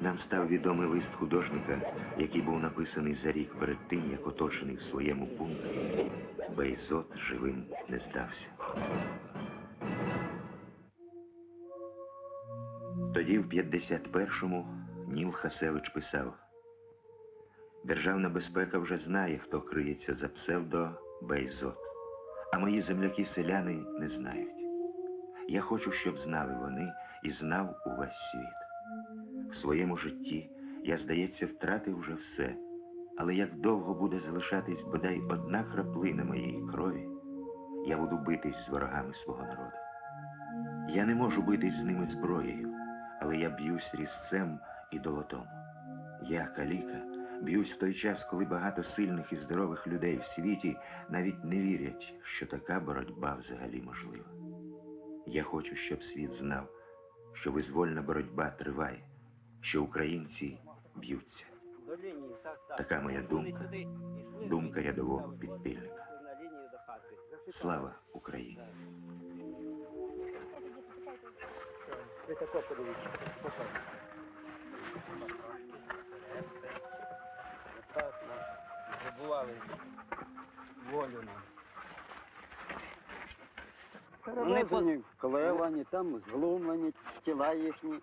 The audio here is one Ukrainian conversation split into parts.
Нам став відомий лист художника, який був написаний за рік перед тим, як оточений в своєму пункті, Бейзот живим не здався. Тоді, в 51-му, Ніл Хасевич писав: Державна безпека вже знає, хто криється за псевдо Бейзот, а мої земляки-селяни не знають. Я хочу, щоб знали вони і знав увесь світ. В своєму житті я, здається, втратив вже все, але як довго буде залишатись бодай одна краплина моєї крові, я буду битись з ворогами свого народу. Я не можу битись з ними зброєю, але я б'юсь різцем і долотом. Я, каліка, б'юсь в той час, коли багато сильних і здорових людей в світі навіть не вірять, що така боротьба взагалі можлива. Я хочу, щоб світ знав, що визвольна боротьба триває, що українці б'ються. Така моя думка, думка рядового підпільника. Слава Україні! Ви тако подивіться. спокійно. Так, нам забували волю нам. Перевезені, колевані, там зглумлені, тіла їхні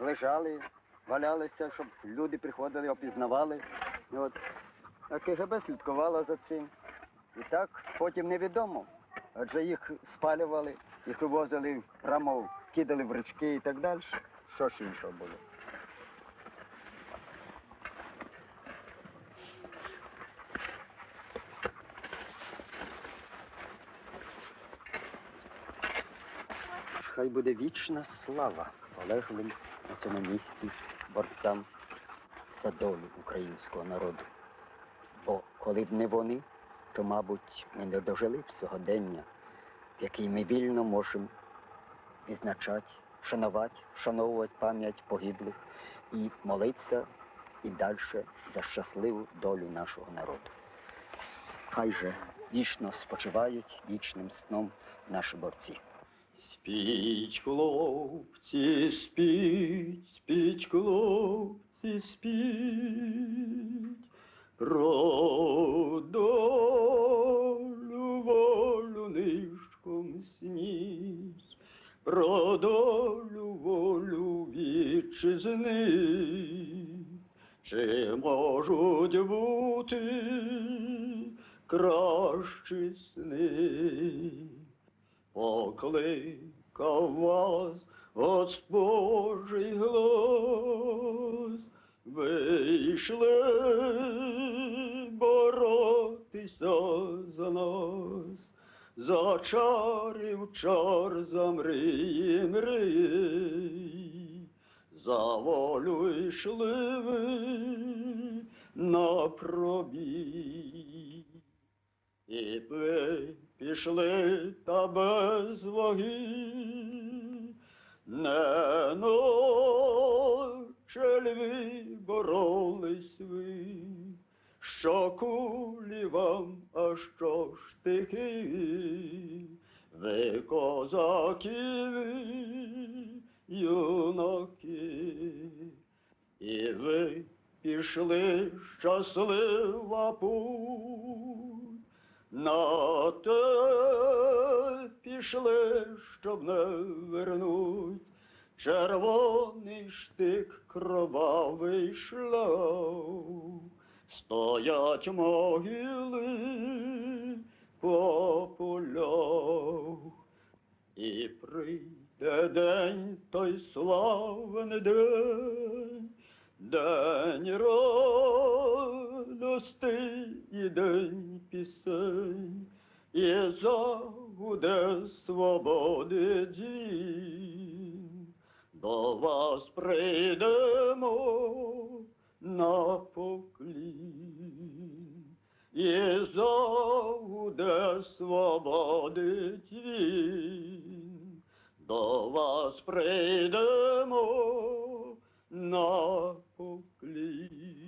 лежали, валялися, щоб люди приходили, опізнавали. І От. А КГБ слідкувало за цим. І так потім невідомо. Адже їх спалювали, їх вивозили прямо, кидали в річки і так далі. Що ж іншого було? Хай буде вічна слава полеглим на цьому місці борцям за долю українського народу. Бо коли б не вони, то, мабуть, ми не дожили б сьогодення, в який ми вільно можемо відзначати, шанувати, вшановувати пам'ять погиблих і молитися і далі за щасливу долю нашого народу. Хай же вічно спочивають вічним сном наші борці. Спіть, хлопці, спіть, спіть, хлопці, спіть, про долю волю нишком сніть, про долю волю вітчизни, чи можуть бути кращі сни? Покликав вас Господжий глас, вийшли боротися за нас, за чарів чар, за мрії мрій, за волю йшли ви на пробій. І ви пішли та без ваги, не ноче льві боролись ви, що кулі вам, а що штики, ви козаки, юнаки, і ви пішли щаслива путь. На те пішли, щоб не вернуть червоний штик кровавий шлях. Стоять могили по полях. І прийде день той славний день, день радости і день пісень, і загуде свободи дім. До вас прийдемо на поклін. І загуде свободи дім. До вас прийдемо на поклін.